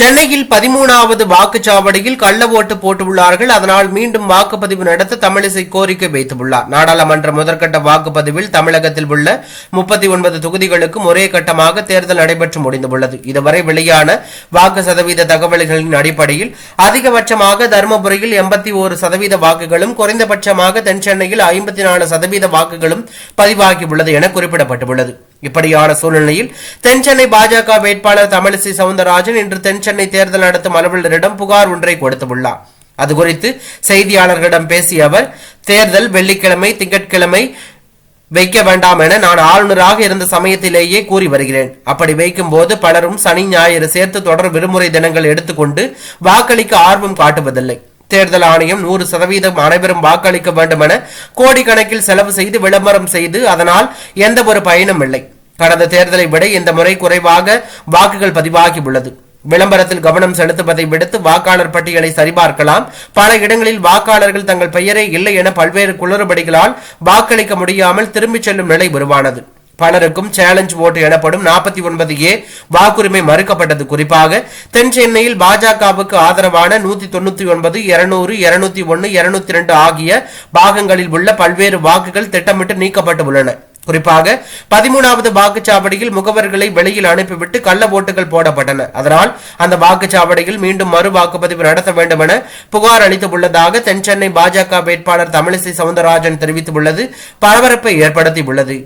சென்னையில் பதிமூணாவது வாக்குச்சாவடியில் கள்ள ஓட்டு போட்டுள்ளார்கள். அதனால் மீண்டும் வாக்குப்பதிவு நடத்த தமிழிசை கோரிக்கை வைத்துள்ளார். நாடாளுமன்ற முதற்கட்ட வாக்குப்பதிவில் தமிழகத்தில் உள்ள முப்பத்தி ஒன்பது தொகுதிகளுக்கும் ஒரே கட்டமாக தேர்தல் நடைபெற்று முடிந்துள்ளது. இதுவரை வெளியான வாக்கு சதவீத தகவல்களின் அடிப்படையில் அதிகபட்சமாக தருமபுரியில் எண்பத்தி ஒரு சதவீத வாக்குகளும் குறைந்தபட்சமாக தென் சென்னையில் ஐம்பத்தி நாலு சதவீத வாக்குகளும் பதிவாகியுள்ளது என குறிப்பிடப்பட்டுள்ளது. இப்படியான சூழ்நிலையில் தென்சென்னை பாஜக வேட்பாளர் தமிழிசை சவுந்தரராஜன் இன்று தென் சென்னை தேர்தல் நடத்தும் அலுவலரிடம் புகார் ஒன்றை கொடுத்துள்ளார். அது குறித்து செய்தியாளர்களிடம் பேசிய அவர் தேர்தல் வெள்ளிக்கிழமை திங்கட்கிழமை வைக்க வேண்டாம் என நான் ஆளுநராக இருந்த சமயத்திலேயே கூறி வருகிறேன். அப்படி வைக்கும் போது பலரும் சனி ஞாயிறு சேர்த்து தொடர் விடுமுறை தினங்கள் எடுத்துக்கொண்டு வாக்களிக்க ஆர்வம் காட்டுவதில்லை. தேர்தல் ஆணையம் நூறு சதவீதம் அனைவரும் வாக்களிக்க வேண்டும் என கோடிக்கணக்கில் செலவு செய்து விளம்பரம் செய்து அதனால் எந்த ஒரு பயனும் இல்லை. கடந்த தேர்தலை விட இந்த முறை குறைவாக வாக்குகள் பதிவாகி உள்ளது. விளம்பரத்தில் கவனம் செலுத்துவதை விடுத்து வாக்காளர் பட்டியலை சரிபார்க்கலாம். பல இடங்களில் வாக்காளர்கள் தங்கள் பெயரே இல்லை என பல்வேறு குளறுபடிகளால் வாக்களிக்க முடியாமல் திரும்பிச் செல்லும் நிலை உருவானது. பலருக்கும் சேலஞ்ச் ஓட்டு எனப்படும் நாற்பத்தி ஒன்பது ஏ வாக்குரிமை மறுக்கப்பட்டது. குறிப்பாக தென் சென்னையில் பாஜகவுக்கு ஆதரவான நூத்தி தொண்ணூத்தி ஒன்பது இருநூறு இருநூத்தி ஒன்னு இருநூத்தி ரெண்டு ஆகிய பாகங்களில் உள்ள பல்வேறு வாக்குகள் திட்டமிட்டு நீக்கப்பட்டு உள்ளன. குறிப்பாக பதிமூணாவது வாக்குச்சாவடியில் முகவர்களை வெளியில் அனுப்பிவிட்டு கள்ள ஓட்டுகள் போடப்பட்டன. அதனால் அந்த வாக்குச்சாவடியில் மீண்டும் மறு வாக்குப்பதிவு நடத்த வேண்டும் என புகார் அளித்துள்ளதாக தென் சென்னை பாஜக வேட்பாளர் தமிழிசை சவுந்தரராஜன் தெரிவித்துள்ளது. பரபரப்பை ஏற்படுத்தியுள்ளது.